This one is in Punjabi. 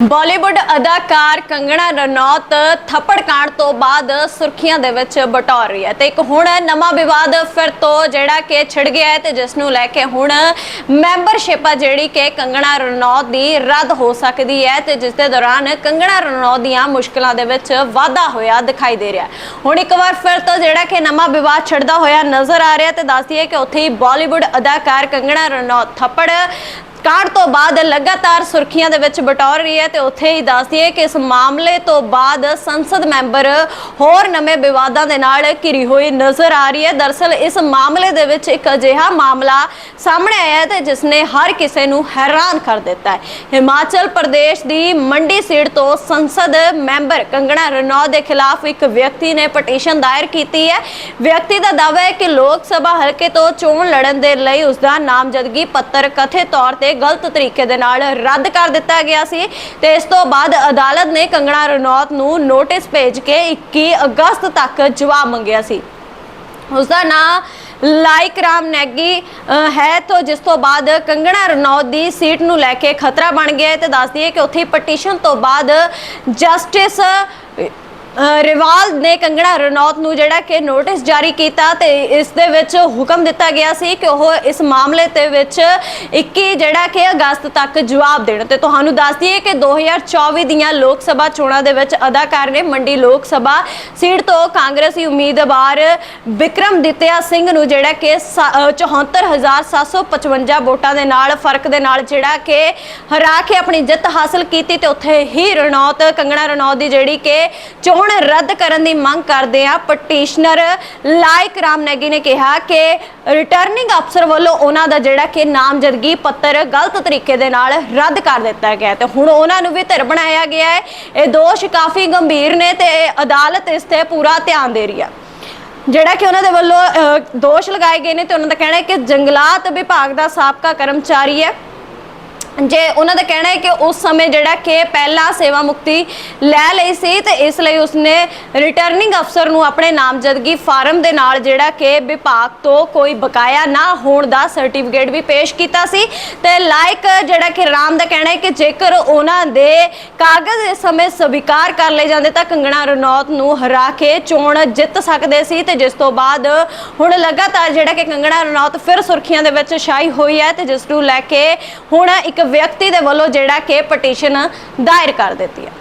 ਬਾਲੀਵੁੱਡ ਅਦਾਕਾਰ ਕੰਗਣਾ ਰਣੌਤ ਥੱਪੜ ਕਾਂਡ ਤੋਂ ਬਾਅਦ ਸੁਰਖੀਆਂ ਦੇ ਵਿੱਚ ਬਟੋਰ ਰਹੀ ਹੈ ਤੇ ਇੱਕ ਹੁਣ ਨਵਾਂ ਵਿਵਾਦ ਫਿਰ ਤੋਂ ਜਿਹੜਾ ਕਿ ਛਿੜ ਗਿਆ ਹੈ ਤੇ ਜਿਸ ਨੂੰ ਲੈ ਕੇ ਹੁਣ ਮੈਂਬਰਸ਼ਿਪ ਆ ਜਿਹੜੀ ਕਿ ਕੰਗਣਾ ਰਣੌਤ ਦੀ ਰੱਦ ਹੋ ਸਕਦੀ ਹੈ ਤੇ ਜਿਸ ਦੇ ਦੌਰਾਨ ਕੰਗਣਾ ਰਣੌਤ ਦੀਆਂ ਮੁਸ਼ਕਲਾਂ ਦੇ ਵਿੱਚ ਵਾਧਾ ਹੋਇਆ ਦਿਖਾਈ ਦੇ ਰਿਹਾ ਹੁਣ ਇੱਕ ਵਾਰ ਫਿਰ ਤੋਂ ਜਿਹੜਾ ਕਿ ਨਵਾਂ ਵਿਵਾਦ ਛਿੜਦਾ ਹੋਇਆ ਨਜ਼ਰ ਆ ਰਿਹਾ ਤੇ ਦੱਸਦੀ ਹੈ ਕਿ ਉੱਥੇ ਹੀ ਬਾਲੀਵੁੱਡ ਅਦਾਕਾਰ ਕੰਗਣਾ ਰਣੌਤ ਥੱਪੜ ਕਾਂਡ ਤੋਂ ਬਾਅਦ ਲਗਾਤਾਰ ਸੁਰਖੀਆਂ ਦੇ ਵਿੱਚ ਬਟੋਰ ਰਹੀ ਹੈ ਤੇ ਉੱਥੇ ਹੀ ਦੱਸਦੀ ਹੈ ਕਿ ਇਸ ਮਾਮਲੇ ਤੋਂ ਬਾਅਦ ਸੰਸਦ ਮੈਂਬਰ ਹੋਰ ਨਵੇਂ ਵਿਵਾਦਾਂ ਦੇ ਨਾਲ ਘਿਰੀ ਹੋਈ ਨਜ਼ਰ ਆ ਰਹੀ ਹੈ। ਦਰਸਲ ਇਸ ਮਾਮਲੇ ਦੇ ਵਿੱਚ ਇੱਕ ਅਜਿਹਾ ਮਾਮਲਾ ਸਾਹਮਣੇ ਆਇਆ ਹੈ ਤੇ ਜਿਸ ਨੇ ਹਰ ਕਿਸੇ ਨੂੰ ਹੈਰਾਨ ਕਰ ਦਿੱਤਾ ਹੈ। ਹਿਮਾਚਲ ਪ੍ਰਦੇਸ਼ ਦੀ ਮੰਡੀ ਸੀਟ ਤੋਂ ਸੰਸਦ ਮੈਂਬਰ ਕੰਗਣਾ ਰਣੌਤ ਦੇ ਖਿਲਾਫ ਇੱਕ ਵਿਅਕਤੀ ਨੇ ਪਟੀਸ਼ਨ ਦਾਇਰ ਕੀਤੀ ਹੈ। ਵਿਅਕਤੀ ਦਾ ਦਾਅਵਾ ਹੈ ਕਿ ਲੋਕ ਸਭਾ ਹਲਕੇ ਤੋਂ ਚੋਣ ਲੜਨ ਦੇ ਲਈ ਉਸ ਦਾ ਨਾਮਜ਼ਦਗੀ ਪੱਤਰ ਕਥਿਤ ਤੌਰ ਤੇ ਗਲਤ ਤਰੀਕੇ ਦੇ ਨਾਲ ਰੱਦ ਕਰ ਦਿੱਤਾ ਗਿਆ ਸੀ ਤੇ ਇਸ ਤੋਂ ਬਾਅਦ ਅਦਾਲਤ ਨੇ ਕੰਗਣਾ ਰਣੌਤ ਨੂੰ ਨੋਟਿਸ ਭੇਜ ਕੇ 21 ਅਗਸਤ ਤੱਕ ਜਵਾਬ ਮੰਗਿਆ ਸੀ। ਉਸ ਦਾ ਨਾਂ ਲਾਇਕ ਰਾਮ ਨੈਗੀ ਹੈ ਤੋਂ ਜਿਸ ਤੋਂ ਬਾਅਦ ਕੰਗਣਾ ਰਣੌਤ ਦੀ ਸੀਟ ਨੂੰ ਲੈ ਕੇ ਖਤਰਾ ਬਣ ਗਿਆ ਹੈ ਤੇ ਦੱਸਦੀ ਹੈ ਕਿ ਉੱਥੇ ਪਟੀਸ਼ਨ ਤੋਂ ਬਾਅਦ ਜਸਟਿਸ ਰਿਵਾਲ ਨੇ ਕੰਗਣਾ ਰਣੌਤ ਨੂੰ ਜਿਹੜਾ ਕਿ ਨੋਟਿਸ ਜਾਰੀ ਕੀਤਾ ਤੇ ਇਸ ਦੇ ਵਿੱਚ ਹੁਕਮ ਦਿੱਤਾ ਗਿਆ ਸੀ ਕਿ ਉਹ ਇਸ ਮਾਮਲੇ ਤੇ ਵਿੱਚ 21 ਜਿਹੜਾ ਕਿ ਅਗਸਤ ਤੱਕ ਜਵਾਬ ਦੇਣ ਤੇ ਤੁਹਾਨੂੰ ਦੱਸ ਦਈਏ ਕਿ 2024 ਦੀਆਂ ਲੋਕ ਸਭਾ ਚੋਣਾਂ ਦੇ ਵਿੱਚ ਅਦਾਕਾਰ ਨੇ ਮੰਡੀ ਲੋਕ ਸਭਾ ਸੀਟ ਤੋਂ ਕਾਂਗਰਸੀ ਉਮੀਦਵਾਰ ਵਿਕਰਮ ਦਿੱਤਿਆ ਸਿੰਘ ਨੂੰ ਜਿਹੜਾ ਕਿ ਸਾ- ਅ, 74755 ਵੋਟਾਂ ਦੇ ਨਾਲ ਫ਼ਰਕ ਦੇ ਨਾਲ ਜਿਹੜਾ ਕਿ ਹਰਾ ਕੇ ਆਪਣੀ ਜਿੱਤ ਹਾਸਲ ਕੀਤੀ ਤੇ ਉੱਥੇ ਹੀ ਰਣੌਤ ਕੰਗਣਾ ਰਣੌਤ ਦੀ ਜਿਹੜੀ ਕਿ ਚੋਣ ਰੱਦ ਕਰਨ ਦੀ ਮੰਗ ਕਰਦੇ ਆ ਪਟੀਸ਼ਨਰ ਲਾਇਕ ਰਾਮ ਨੈਗੀ ਨੇ ਕਿਹਾ ਕਿ ਰਿਟਰਨਿੰਗ ਅਫਸਰ ਵੱਲੋਂ ਉਹਨਾਂ ਦਾ ਜਿਹੜਾ ਕਿ ਨਾਮਜ਼ਦਗੀ ਪੱਤਰ ਗਲਤ ਤਰੀਕੇ ਦੇ ਨਾਲ ਰੱਦ ਕਰ ਦਿੱਤਾ ਗਿਆ ਹੈ। ਤੇ ਹੁਣ ਉਹਨਾਂ ਨੂੰ ਵੀ ਧਿਰ ਬਣਾਇਆ ਗਿਆ ਹੈ। ਇਹ ਦੋਸ਼ ਕਾਫੀ ਗੰਭੀਰ ਨੇ ਤੇ ਅਦਾਲਤ ਇਸ ਤੇ ਪੂਰਾ ਧਿਆਨ ਦੇ ਰਹੀ ਹੈ ਜਿਹੜਾ ਕਿ ਉਹਨਾਂ ਦੇ ਵੱਲੋਂ ਦੋਸ਼ ਲਗਾਏ ਗਏ ਨੇ ਤੇ ਉਹਨਾਂ ਦਾ ਕਹਿਣਾ ਹੈ ਕਿ ਜੰਗਲਾਤ ਵਿਭਾਗ ਦਾ ਸਾਬਕਾ ਕਰਮਚਾਰੀ ਹੈ। ਜੇ ਉਹਨਾਂ ਦਾ ਕਹਿਣਾ ਹੈ ਕਿ ਉਸ ਸਮੇਂ ਜਿਹੜਾ ਕਿ ਪਹਿਲਾਂ ਸੇਵਾ ਮੁਕਤੀ ਲੈ ਲਈ ਸੀ ਤੇ ਇਸ ਲਈ ਉਸਨੇ ਰਿਟਰਨਿੰਗ ਅਫਸਰ ਨੂੰ ਆਪਣੇ ਨਾਮਜ਼ਦਗੀ ਫਾਰਮ ਦੇ ਨਾਲ ਜਿਹੜਾ ਕਿ ਵਿਭਾਗ ਤੋਂ ਕੋਈ ਬਕਾਇਆ ਨਾ ਹੋਣ ਦਾ ਸਰਟੀਫਿਕੇਟ ਵੀ ਪੇਸ਼ ਕੀਤਾ ਸੀ। ਤੇ ਲਾਇਕ ਜਿਹੜਾ ਕਿ ਰਾਮ ਦਾ ਕਹਿਣਾ ਹੈ ਕਿ ਜੇਕਰ ਉਹਨਾਂ ਦੇ ਕਾਗਜ਼ ਇਸ ਸਮੇਂ ਸਵੀਕਾਰ ਕਰ ਲਏ ਜਾਂਦੇ ਤਾਂ ਕੰਗਣਾ ਰਣੌਤ ਨੂੰ ਹਰਾ ਕੇ ਚੋਣ ਜਿੱਤ ਸਕਦੇ ਸੀ ਤੇ ਜਿਸ ਤੋਂ ਬਾਅਦ ਹੁਣ ਲਗਾਤਾਰ ਜਿਹੜਾ ਕਿ ਕੰਗਣਾ ਰਣੌਤ ਫਿਰ ਸੁਰਖੀਆਂ ਦੇ ਵਿੱਚ ਛਾਈ ਹੋਈ ਹੈ ਤੇ ਜਿਸ ਨੂੰ ਲੈ ਕੇ ਹੁਣ ਇੱਕ ਵਿਅਕਤੀ ਦੇ ਵੱਲੋਂ ਜਿਹੜਾ ਕਿ ਪਟੀਸ਼ਨ ਦਾਇਰ ਕਰ ਦਿੱਤੀ ਹੈ।